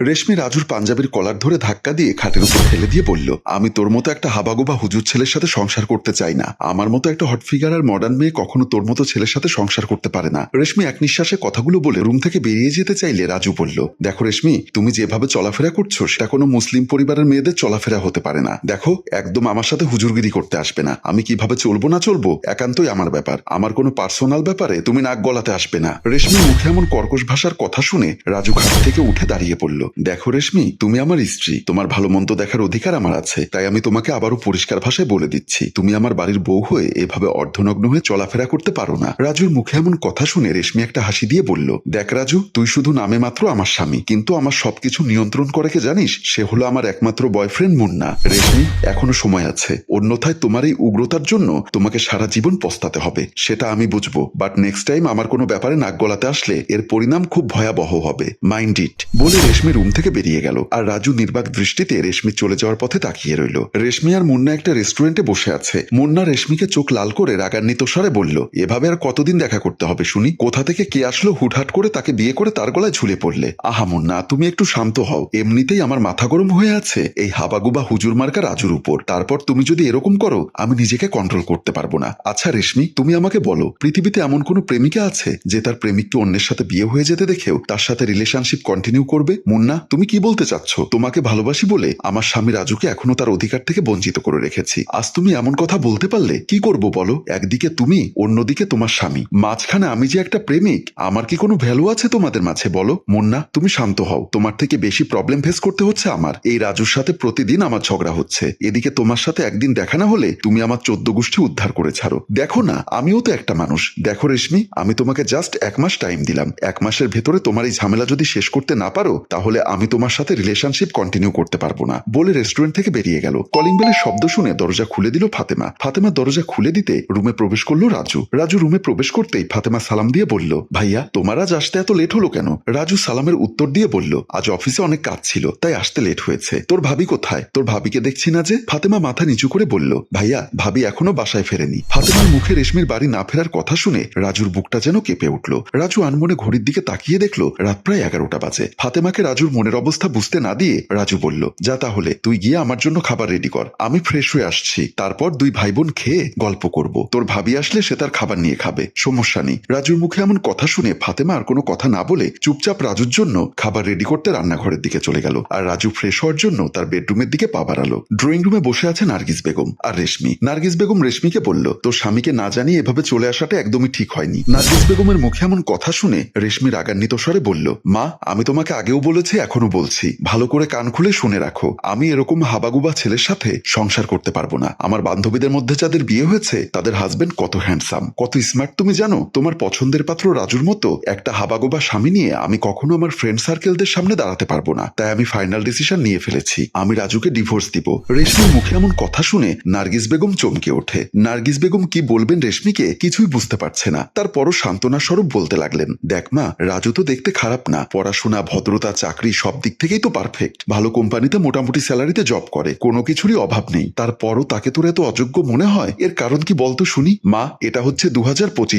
রেশমি রাজুর পাঞ্জাবির কলার ধরে ধাক্কা দিয়ে খাটের উপর ফেলে দিয়ে বলল, আমি তোর মতো একটা হাবাগোবা হুজুর ছেলের সাথে সংসার করতে চাই না। আমার মতো একটা হট ফিগার আর মডার্ন মেয়ে কখনো তোর মতো ছেলের সাথে সংসার করতে পারে না। রেশমি এক নিঃশ্বাসে কথাগুলো বলে রুম থেকে বেরিয়ে যেতে চাইলে রাজু বলল, দেখো রেশমি, তুমি যেভাবে চলাফেরা করছ, সেটা কোনো মুসলিম পরিবারের মেয়েদের চলাফেরা হতে পারে না। দেখো, একদম আমার সাথে হুজুরগিরি করতে আসবে না। আমি কীভাবে চলবো না চলবো, একান্তই আমার ব্যাপার। আমার কোনো পার্সোনাল ব্যাপারে তুমি নাক গলাতে আসবে না। রেশমির মুখে এমন কর্কশ ভাষার কথা শুনে রাজু খাট থেকে উঠে দাঁড়িয়ে পড়ল। দেখো রেশমি, তুমি আমার স্ত্রী। তোমার ভালো মন্দ দেখার অধিকার আমার আছে। তাই আমি তোমাকে আবারও পরিষ্কার ভাষায় বলে দিচ্ছি। তুমি আমার বাড়ির বউ হয়ে এভাবে অর্ধনগ্ন হয়ে চলাফেরা করতে পারো না। রাজুর মুখে এমন কথা শুনে রেশমি একটা হাসি দিয়ে বলল, দেখ রাজু, তুই শুধু নামে মাত্র আমার স্বামী। কিন্তু আমার সবকিছু নিয়ন্ত্রণ করে কে জানিস? সে হলো আমার একমাত্র বয়ফ্রেন্ড মুন্না। রেশমি, এখনও সময় আছে। অন্যথায় তোমার এই উগ্রতার জন্য তোমাকে সারা জীবন পস্তাতে হবে। সেটা আমি বুঝব। বাট নেক্সট টাইম আমার কোনো ব্যাপারে নাক গলাতে আসলে এর পরিণাম খুব ভয়াবহ হবে। মাইন্ড ইট বলে রেশমি রুম থেকে বেরিয়ে গেল। আর রাজু নির্বাক দৃষ্টিতে রেশমি চলে যাওয়ার পথে তাকিয়ে রইল। রেশমি আর মুন্না একটা রেস্টুরেন্টে বসে আছে। মুন্না রেশমিকে চোখ লাল করে রাগান্বিত স্বরে বলল, এভাবে আর কতদিন দেখা করতে হবে শুনি? কোথা থেকে কে আসলো হুটহাট করে তাকে বিয়ে করে তার গলায় ঝুলে পড়লে? আহা মুন্না, তুমি একটু শান্ত হও। এমনিতেই আমার মাথা গরম হয়ে আছে। এই হাবাগুবা হুজুর মার্কা রাজুর উপর। তারপর তুমি যদি এরকম করো, আমি নিজেকে কন্ট্রোল করতে পারব না। আচ্ছা রেশমি, তুমি আমাকে বলো, পৃথিবীতে এমন কোনো প্রেমিকা আছে, যে তার প্রেমিককে অন্যের সাথে বিয়ে হয়ে যেতে দেখেও তার সাথে রিলেশনশিপ কন্টিনিউ করবে? মুন্না তুমি কি বলতে চাচ্ছ? তোমাকে ভালোবাসি বলে আমার স্বামী রাজুকে এখনও তার অধিকার থেকে বঞ্চিত করে রেখেছি। আজ তুমি এমন কথা বলতে পারলে কি করব বলো? একদিকে তুমি, অন্যদিকে তোমার স্বামী। মাঝখানে আমি যে একটা প্রেমিক, আমার কি কোনো ভ্যালু আছে তোমাদের মাঝে বলো? মুন্না, তুমি শান্ত হও। তোমার থেকে বেশি প্রবলেম ফেস করতে হচ্ছে আমার। এই রাজুর সাথে প্রতিদিন আমার ঝগড়া হচ্ছে। এদিকে তোমার সাথে একদিন দেখা না হলে তুমি আমার চোদ্দ গোষ্ঠী উদ্ধার করে ছাড়ো। দেখো না, আমিও তো একটা মানুষ। দেখো রেশমি, আমি তোমাকে জাস্ট এক মাস টাইম দিলাম। এক মাসের ভেতরে তোমার এই ঝামেলা যদি শেষ করতে না পারো, তাহলে আমি তোমার সাথে রিলেশনশিপ কন্টিনিউ করতে পারব না। বলে রেস্টুরেন্ট থেকে বেরিয়ে গেল। কলিং বেলের শব্দ শুনে দরজা খুলে দিল ফাতেমা। ফাতেমা দরজা খুলে দিতে রুমে প্রবেশ করল রাজু। রাজু রুমে প্রবেশ করতেই ফাতেমা সালাম দিয়ে বলল, ভাইয়া, তোমার আজ আসতে এত লেট হলো কেন? রাজু সালামের উত্তর দিয়ে বলল, আজ অফিসে অনেক কাজ ছিল, তাই আসতে লেট হয়েছে। তোর ভাবি কোথায়? তোর ভাবিকে দেখছি না যে? ফাতেমা মাথা নিচু করে বলল, ভাইয়া, ভাবি এখনও বাসায় ফেরেনি। ফাতেমার মুখে রেশমির বাড়ি না ফেরার কথা শুনে রাজুর বুকটা যেন কেঁপে উঠল। রাজু আনমনে ঘড়ির দিকে তাকিয়ে দেখল, রাত প্রায় এগারোটা বাজে। ফাতেমাকে রাজুর মনের অবস্থা বুঝতে না দিয়ে রাজু বলল, যা তাহলে, তুই গিয়ে আমার জন্য খাবার রেডি কর। আমি ফ্রেশ হয়ে আসছি। তারপর দুই ভাই বোন খেয়ে গল্প করব। তোর ভাবি আসলে সে তার খাবার নিয়ে খাবে। সমস্যা নেই। রাজুর মুখে এমন কথা শুনে ফাতেমা আর কোনো কথা না বলে চুপচাপ রাজুর জন্য খাবার রেডি করতে রান্নাঘরের দিকে চলে গেল। আর রাজু ফ্রেশ হওয়ার জন্য তার বেডরুমের দিকে পা বাড়ালো। ড্রয়িং রুমে বসে আছে নার্গিস বেগম আর রেশমি। নার্গিস বেগম রেশমিকে বলল, তোর স্বামীকে না জানিয়ে এভাবে চলে আসাটা একদমই ঠিক হয়নি। নার্গিস বেগমের মুখে এমন কথা শুনে রেশমি রাগান্বিত স্বরে বলল, মা, আমি তোমাকে আগেও বলেছি এখনও বলছি, ভালো করে কান খুলে শুনে রাখো। আমি এরকম হাবাগুবা ছেলের সাথে সংসার করতে পারব না। আমার বান্ধবীদের মধ্যে যাদের বিয়ে হয়েছে, তাদের হাজবেন্ড কত হ্যান্ডসাম কত স্মার্ট তুমি জানো, তোমার পছন্দের পাত্র রাজুর মতো একটা হাবাগোবা স্বামী নিয়ে আমি কখনো আমার ফ্রেন্ড সার্কেলদের সামনে দাঁড়াতে পারব না। তাই আমি ফাইনাল ডিসিশন নিয়ে ফেলেছি। আমি রাজুকে ডিভোর্স দিব। রেশমির মুখে এমন কথা শুনে নার্গিস বেগম চমকে ওঠে। নার্গিস বেগম কি বলবেন রেশমিকে কিছুই বুঝতে পারছে না। তারপরও সান্ত্বনা স্বরূপ বলতে লাগলেন, দেখ মা, রাজু তো দেখতে খারাপ না। পড়াশোনা, ভদ্রতা, চাকরি সব দিক থেকেই তো পারফেক্ট ভালো কোম্পানিতে মোটামুটি স্যালারিতে জব করে, কোনো কিছুরই অভাব নেই। তারপরও তাকে তোর এত অযোগ্য মনে হয়? এর কারণ কি বলতো শুনি? মা, এটা হচ্ছে দু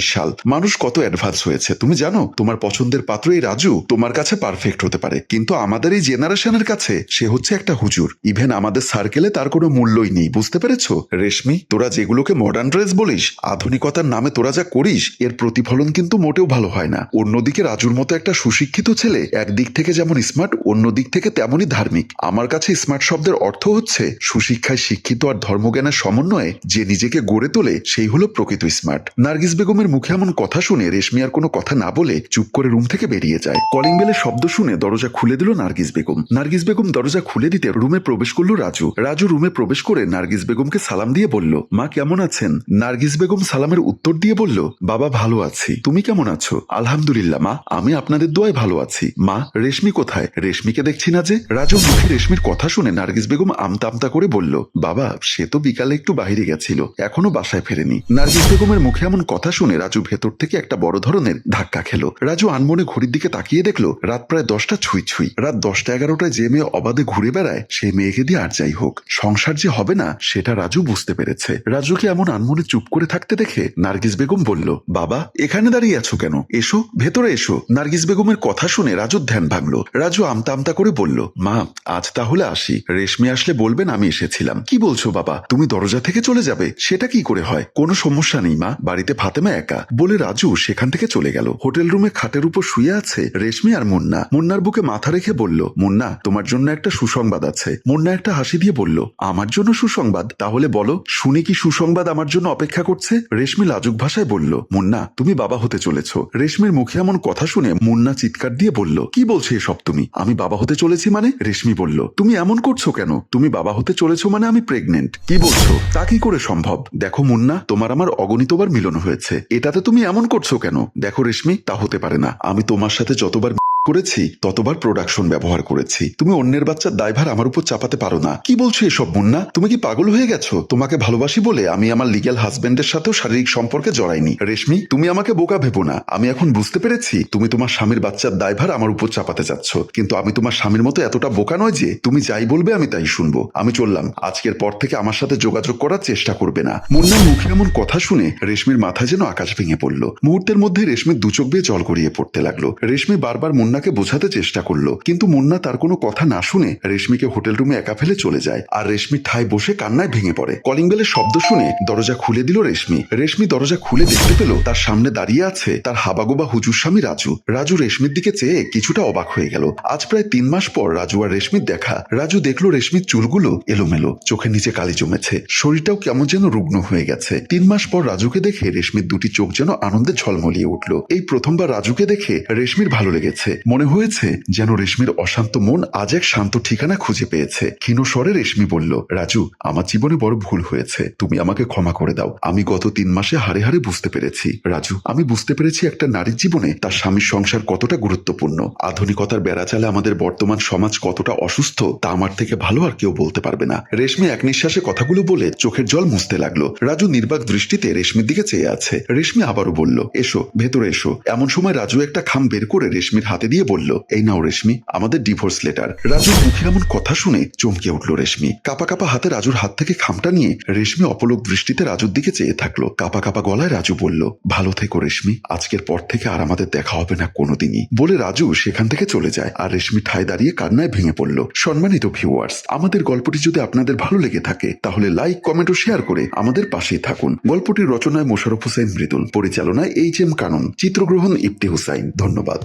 সাল। মানুষ কত অ্যাডভান্স হয়েছে, তুমি জানো? তোমার পছন্দের পাত্র এই রাজু, তোমার কাছে পারফেক্ট হতে পারে। কিন্তু আমাদের এই জেনারেশনের কাছে সে হচ্ছে একটা হুজুর। ইভেন আমাদের সার্কেলে তার কোনো মূল্যই নেই, বুঝতে পেরেছ? রেশমি, তোরা যেগুলোকে মডার্ন ড্রেস বলিস, আধুনিকতার নামে তোরা যা করিস, এর প্রতিফলন কিন্তু মোটেও ভালো হয় না। অন্যদিকে রাজুর মতো একটা সুশিক্ষিত ছেলে একদিক থেকে যেমন স্মার্ট অন্য দিক থেকে তেমনই ধার্মিক। আমার কাছে স্মার্ট শব্দের অর্থ হচ্ছে সুশিক্ষায় শিক্ষিত আর ধর্মজ্ঞানের সমন্বয়ে যে নিজেকে গড়ে তোলে, সেই হলো প্রকৃত স্মার্ট। নার্গিস বেগমের মুখে এমন কথা শুনে রেশমি আর কোনো কথা না বলে চুপ করে রুম থেকে বেরিয়ে যায়। কলিং বেলের শব্দ শুনে দরজা খুলে দিল নার্গিস বেগম। নার্গিস বেগম দরজা খুলে দিতে রুমে প্রবেশ করল রাজু। রাজু রুমে প্রবেশ করে নার্গিস বেগমকে সালাম দিয়ে বলল, মা কেমন আছেন? নার্গিস বেগম সালামের উত্তর দিয়ে বলল, বাবা ভালো আছি। তুমি কেমন আছো? আলহামদুলিল্লাহ মা, আমি আপনাদের দোয়ায় ভালো আছি। মা, রেশমি কোথায়? রেশমিকে দেখছি না যে? রাজু মুখে রেশমির কথা শুনে নার্গিস বেগম আমতা আমতা করে বলল, বাবা, সে তো বিকালে একটু বাইরে গেছিল, এখনও বাসায় ফেরেনি। নার্গিস বেগমের মুখে এমন কথা শুনে রাজু ভেতর থেকে একটা বড় ধরনের ধাক্কা খেলো। রাজু আনমনে ঘড়ির দিকে তাকিয়ে দেখল, রাত প্রায় দশটা ছুঁই ছুঁই। রাত দশটা এগারোটায় যে মেয়ে অবাধে ঘুরে বেড়ায় সেই মেয়েকে দিয়ে আর যাই হোক, সংসার যে হবে না, সেটা রাজু বুঝতে পেরেছে। রাজুকে এমন আনমনে চুপ করে থাকতে দেখে নার্গিস বেগম বলল, বাবা, এখানে দাঁড়িয়ে আছো কেন? এসো, ভেতরে এসো। নার্গিস বেগমের কথা শুনে রাজুর ধ্যান ভাঙলো। রাজু আমতা আমতা করে বলল, মা, আজ তাহলে আসি। রেশমি আসলে বলবেন আমি এসেছিলাম। কি বলছো বাবা? তুমি দরজা থেকে চলে যাবে। সেটা কি করে হয়? কোনো সমস্যা নেই, মা। বাড়িতে ফাতেমা একা। বলে রাজু সেখান থেকে চলে গেল। হোটেল রুমে খাটের উপর শুয়ে আছে রেশমি আর মুন্না। মুন্নার বুকে মাথা রেখে বলল, মুন্না, তোমার জন্য একটা সুসংবাদ আছে। মুন্না একটা হাসি দিয়ে বলল, আমার জন্য সুসংবাদ? তাহলে বলো, শুনে কি সুসংবাদ আমার জন্য অপেক্ষা করছে? রেশমি লাজুক ভাষায় বলল, মুন্না, তুমি বাবা হতে চলেছ। রেশমির মুখে এমন কথা শুনে মুন্না চিৎকার দিয়ে বলল, কি বলছে এসব তুমি? আমি। আমি বাবা হতে চলেছি মানে? রেশমি বলল, তুমি এমন করছ কেন? তুমি বাবা হতে চলেছো মানে আমি প্রেগনেন্ট কি বলছো? তা কি করে সম্ভব? দেখো মুন্না, তোমার আমার অগণিতবার মিলন হয়েছে। এটাতে তুমি এমন করছ কেন? দেখো রেশমি, তা হতে পারে না। আমি তোমার সাথে যতবার করেছি, ততবার প্রোডাকশন ব্যবহার করেছি। তুমি অন্যের বাচ্চার দায়ভার আমার উপর চাপাতে পারো না। কি বলছো এসব, মুন্না? তুমি কি পাগল হয়ে গেছো? তোমাকে ভালোবাসি বলে আমি আমার লিগ্যাল হাজবেন্ডের সাথেও শারীরিক সম্পর্কে জড়াইনি। রেশমি, তুমি আমাকে বোকা ভেবো না। আমি এখন বুঝতে পেরেছি তুমি তোমার স্বামীর বাচ্চার দায়ভার আমার উপর চাপাতে চাচ্ছ কিন্তু আমি তোমার স্বামীর মতো এতটা বোকা নয় যে তুমি যাই বলবে আমি তাই শুনব। আমি চললাম। আজকের পর থেকে আমার সাথে যোগাযোগ করার চেষ্টা করবে না। মুন্নার মুখে এমন কথা শুনে রেশমির মাথা যেন আকাশ ভেঙে পড়ল। মুহূর্তের মধ্যে রেশমির দু চোখ বেয়ে জল গড়িয়ে পড়তে লাগল। রেশমি বারবার মুন্নাকে বোঝাতে চেষ্টা করল, কিন্তু মুন্না তার কোনো কথা না শুনে রেশমিকে হোটেল রুমে একা ফেলে চলে যায় আর রেশমি ঠায় বসে কান্নায় ভেঙে পড়ে। কলিং বেলের শব্দ শুনে দরজা খুলে দিল রেশমি। রেশমি দরজা খুলে দেখতে পেল তার সামনে দাঁড়িয়ে আছে তার হাবাগোবা হুজুর স্বামী রাজু। রাজু রেশমির দিকে চেয়ে কিছুটা অবাক হয়ে গেল। আজ প্রায় তিন মাস পর রাজু আর রেশমির দেখা। রাজু দেখল রেশমির চুলগুলো এলোমেলো চোখের নিচে কালি জমেছে। শরীরটাও কেমন যেন রুগ্ন হয়ে গেছে। তিন মাস পর রাজুকে দেখে রেশমির দুটি চোখ যেন আনন্দে ঝলমলিয়ে উঠল। এই প্রথমবার রাজুকে দেখে রেশমির ভালো লেগেছে। মনে হয়েছে যেন রেশমির অশান্ত মন আজ এক শান্ত ঠিকানা খুঁজে পেয়েছে। ক্ষীণ স্বরে রেশমি বলল, রাজু, আমার জীবনে বড় ভুল হয়েছে। তুমি আমাকে ক্ষমা করে দাও। আমি গত তিন মাসে হারে হারে বুঝতে পেরেছি। রাজু, আমি বুঝতে পেরেছি একটা নারীর জীবনে তার স্বামীর সংসার কতটা গুরুত্বপূর্ণ। আধুনিকতার বেড়াচালে আমাদের বর্তমান সমাজ কতটা অসুস্থ, তা আমার থেকে ভালো আর কেউ বলতে পারবে না। রেশমি এক নিঃশ্বাসে কথাগুলো বলে চোখের জল মুছতে লাগল। রাজু নির্বাক দৃষ্টিতে রেশমির দিকে চেয়ে আছে। রেশমি আবারও বলল, এসো, ভেতরে এসো। এমন সময় রাজু একটা খাম বের করে রেশমির হাতে দিয়ে বলল, এই নাও রেশমি, আমাদের ডিভোর্স লেটার রাজুর মুখে এমন কথা শুনে চমকে উঠল রেশমি। কাপা কাপা হাতে রাজুর হাত থেকে খামটা নিয়ে রেশমি অপলক দৃষ্টিতে রাজুর দিকে চেয়ে থাকল। কাপা কাপা গলায় রাজু বলল, ভালো থেকো রেশমি, আজকের পর থেকে আর আমাদের দেখা হবে না কোনোদিনই। বলে রাজু সেখান থেকে চলে যায়, আর রেশমি ঠায় দাঁড়িয়ে কান্নায় ভেঙে পড়ল। সম্মানিত ভিউয়ার্স আমাদের গল্পটি যদি আপনাদের ভালো লেগে থাকে, তাহলে লাইক কমেন্ট ও শেয়ার করে আমাদের পাশেই থাকুন। গল্পটির রচনায় মোশারফ হোসেন মৃদুল, পরিচালনায় এইচ এম কানন, চিত্রগ্রহণ ইফতি হুসাইন। ধন্যবাদ।